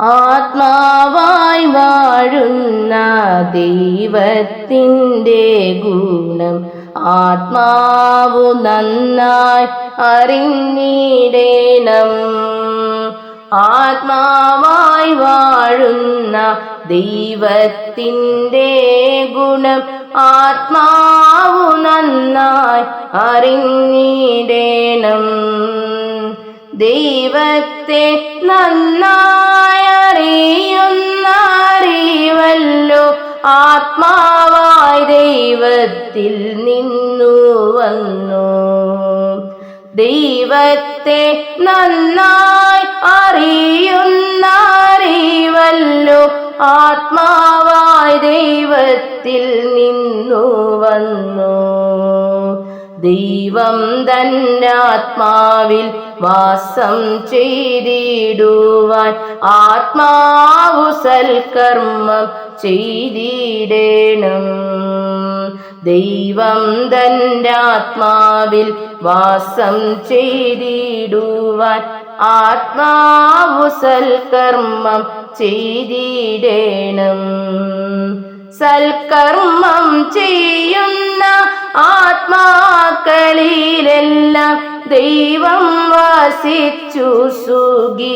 ആത്മാവായി വാഴുന്ന ദൈവത്തിന്റെ ഗുണം ആത്മാവ് നന്നായി അറിഞ്ഞിടേണം. ആത്മാവായി വാഴുന്ന ദൈവത്തിന്റെ ഗുണം ആത്മാവ് നന്നായി അറിഞ്ഞിടേണം. ദൈവത്തെ നന്നായി ആത്മാവായി ദൈവത്തിൽ നിന്നു വന്നു. ദൈവത്തെ നന്നായി അറിയുന്ന അറിവല്ലോ ആത്മാവായി ദൈവത്തിൽ നിന്നു വന്നു. ദൈവം തന്റെ ആത്മാവിൽ വാസം ചെയ്തിടുവാൻ ആത്മാവു സൽക്കർമ്മം ചെയ്തിടേണം. ദൈവം തന്റെ ആത്മാവിൽ വാസം ചെയ്തിടുവാൻ ആത്മാവു സൽക്കർമ്മം ചെയ്തിടേണം. സൽക്കർമ്മം ചെയ്യുന്ന ആത്മാക്കളിലെല്ലാം ദൈവം വാസിച്ചു സുഖിച്ചിടുന്നു.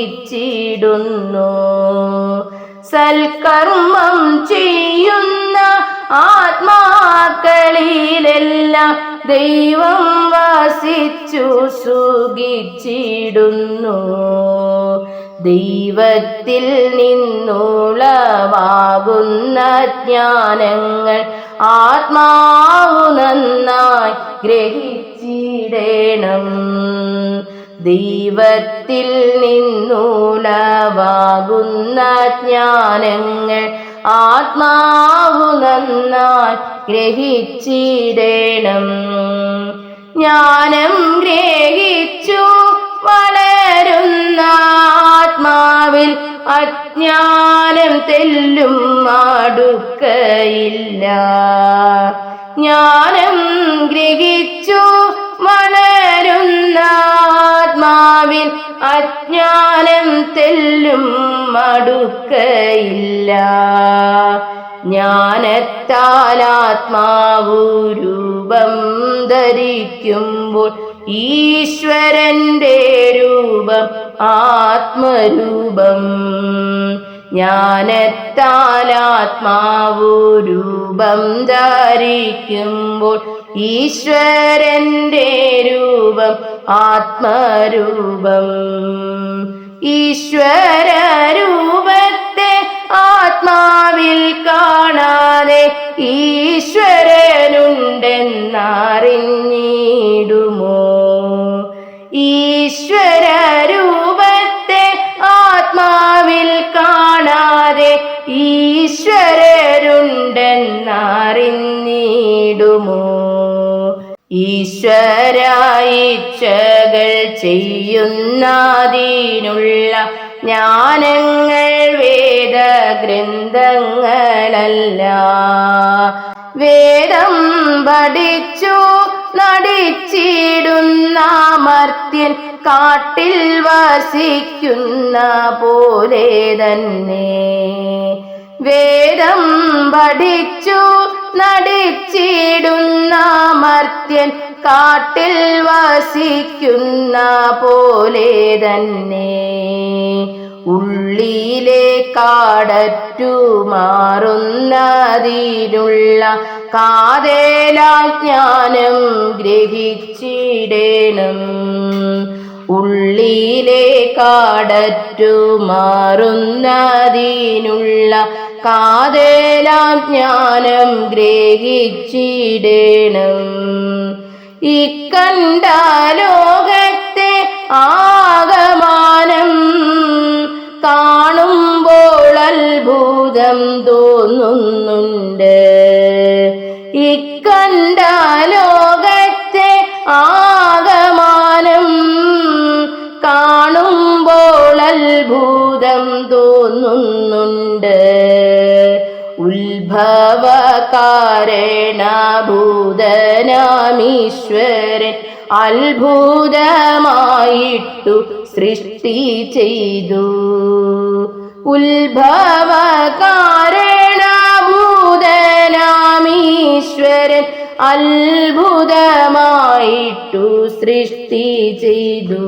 സൽക്കർമ്മം ചെയ്യുന്ന ആത്മാക്കളിലെല്ലാം ദൈവം വാസിച്ചു സുഖിച്ചിടുന്നു. ദൈവത്തിൽ നിന്നുളവാകുന്ന ജ്ഞാനങ്ങൾ ആത്മാവു നന്നായി ഗ്രഹിച്ചിടേണം ദൈവത്തിൽ നിന്നുലവാകുന്ന ജ്ഞാനങ്ങൾ ആത്മാവു നന്നായി ഗ്രഹിച്ചിടേണം. ജ്ഞാനം ഗ്രഹിച്ചു വളരുന്ന ആത്മാവിൽ അജ്ഞാനം തെല്ലും അടുക്കയില്ല. ജ്ഞാനം ഗ്രഹിച്ചു വളരുന്ന ആത്മാവിൽ അജ്ഞാനം തെല്ലും മടുക്കയില്ല. ജ്ഞാനത്താലാത്മാവു രൂപം ധരിക്കുമ്പോൾ ഈശ്വരന്റെ രൂപം ആത്മരൂപം. ജ്ഞാനത്താലാത്മാവു രൂപം ധരിക്കുമ്പോൾ ഈശ്വരന്റെ രൂപം ആത്മരൂപം. ഈശ്വര രൂപത്തെ ആത്മാവിൽ കാണാതെ ഈശ്വരനുണ്ടെന്നറിഞ്ഞിടുമോ? ഈശ്വര രൂപത്തെ ആത്മാവിൽ കാണാതെ ഈശ്വരരുണ്ടെന്നറിഞ്ഞിടുമോ? ഈശ്വരായിച്ഛകൾ ചെയ്യുന്നതിനുള്ള ജ്ഞാനങ്ങൾ വേദഗ്രന്ഥങ്ങളല്ല. വേദം പഠിച്ചു നടിച്ചിടുന്ന മർത്യൻ കാട്ടിൽ വസിക്കുന്ന പോലെ തന്നെ. വേദം പഠിച്ചു നടിച്ചിടുന്ന മർത്യൻ കാട്ടിൽ വസിക്കുന്ന പോലെ തന്നെ ഉള്ളിലെ കാടറ്റു മാറുന്നതിനുള്ള കാതേലാജ്ഞാനം ഗ്രഹിച്ചിടേണം. ഉള്ളിലെ കാടറ്റു മാറുന്നതിനുള്ള കാതേലാജ്ഞാനം ഗ്രഹിച്ചിടേണം. ഇക്കണ്ട കാരണഭൂതനാമീശ്വരൻ അത്ഭുതമായിട്ടു സൃഷ്ടി ചെയ്തു. ഉത്ഭവ കാരണഭൂതനാമീശ്വരൻ അത്ഭുതമായിട്ടു സൃഷ്ടി ചെയ്തു.